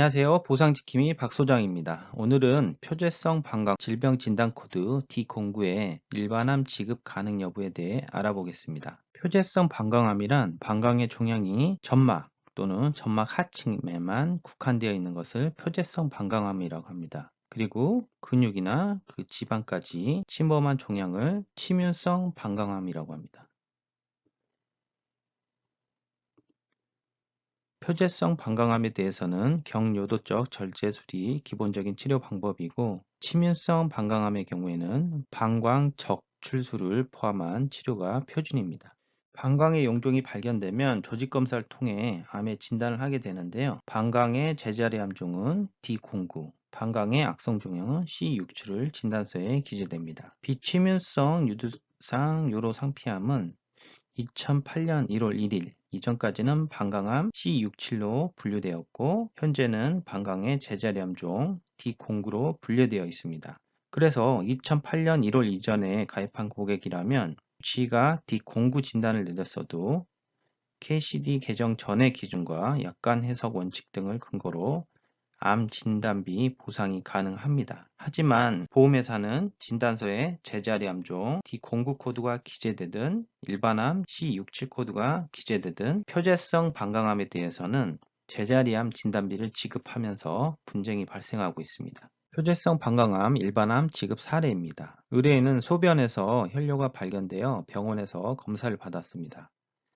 안녕하세요. 보상지킴이 박소장입니다. 오늘은 표재성 방광 질병 진단 코드 D09의 일반암 지급 가능 여부에 대해 알아보겠습니다. 표재성 방광암이란 방광의 종양이 점막 또는 점막 하층에만 국한되어 있는 것을 표재성 방광암이라고 합니다. 그리고 근육이나 그 지방까지 침범한 종양을 침윤성 방광암이라고 합니다. 표재성 방광암에 대해서는 경요도적 절제술이 기본적인 치료 방법이고 침윤성 방광암의 경우에는 방광 적출술을 포함한 치료가 표준입니다. 방광의 용종이 발견되면 조직 검사를 통해 암의 진단을 하게 되는데요. 방광의 제자리 암종은 D09, 방광의 악성 종양은 C67을 진단서에 기재됩니다. 비침윤성 유두상 요로상피암은 2008년 1월 1일 이전까지는 방광암 C67로 분류되었고 현재는 방광의 제자리암종 D09로 분류되어 있습니다. 그래서 2008년 1월 이전에 가입한 고객이라면 G가 D09 진단을 내렸어도 KCD 개정 전의 기준과 약관 해석 원칙 등을 근거로 암 진단비 보상이 가능합니다. 하지만 보험회사는 진단서에 제자리 암종 D09 코드가 기재되든 일반암 C67 코드가 기재되든 표재성 방광암에 대해서는 제자리암 진단비를 지급하면서 분쟁이 발생하고 있습니다. 표재성 방광암 일반암 지급 사례입니다. 의뢰인은 소변에서 혈뇨가 발견되어 병원에서 검사를 받았습니다.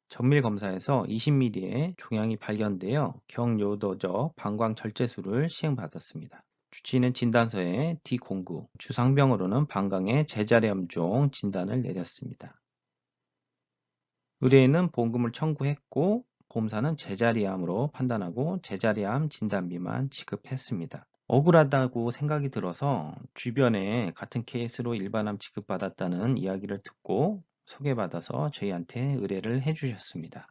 정밀 검사에서 20mm의 종양이 발견되어 경요도적 방광 절제술을 시행받았습니다. 주치의는 진단서에 D09, 주상병으로는 방광의 제자리암종 진단을 내렸습니다. 의뢰인은 보험금을 청구했고 보험사는 제자리암으로 판단하고 제자리암 진단비만 지급했습니다. 억울하다고 생각이 들어서 주변에 같은 케이스로 일반암 지급받았다는 이야기를 듣고 소개받아서 저희한테 의뢰를 해주셨습니다.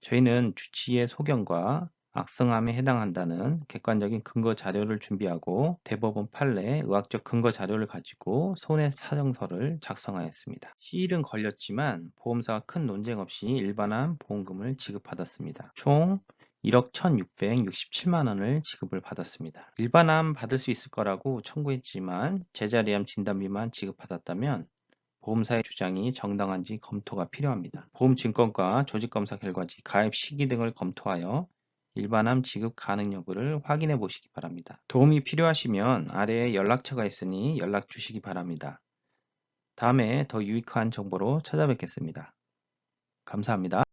저희는 주치의 소견과 악성암에 해당한다는 객관적인 근거 자료를 준비하고 대법원 판례 의학적 근거 자료를 가지고 손해 사정서를 작성하였습니다. 시일은 걸렸지만 보험사와 큰 논쟁 없이 일반암 보험금을 지급받았습니다. 총 1억 1667만 원을 지급을 받았습니다. 일반암 받을 수 있을 거라고 청구했지만 제자리암 진단비만 지급받았다면 보험사의 주장이 정당한지 검토가 필요합니다. 보험증권과 조직검사 결과지, 가입 시기 등을 검토하여 일반암 지급 가능 여부를 확인해 보시기 바랍니다. 도움이 필요하시면 아래에 연락처가 있으니 연락 주시기 바랍니다. 다음에 더 유익한 정보로 찾아뵙겠습니다. 감사합니다.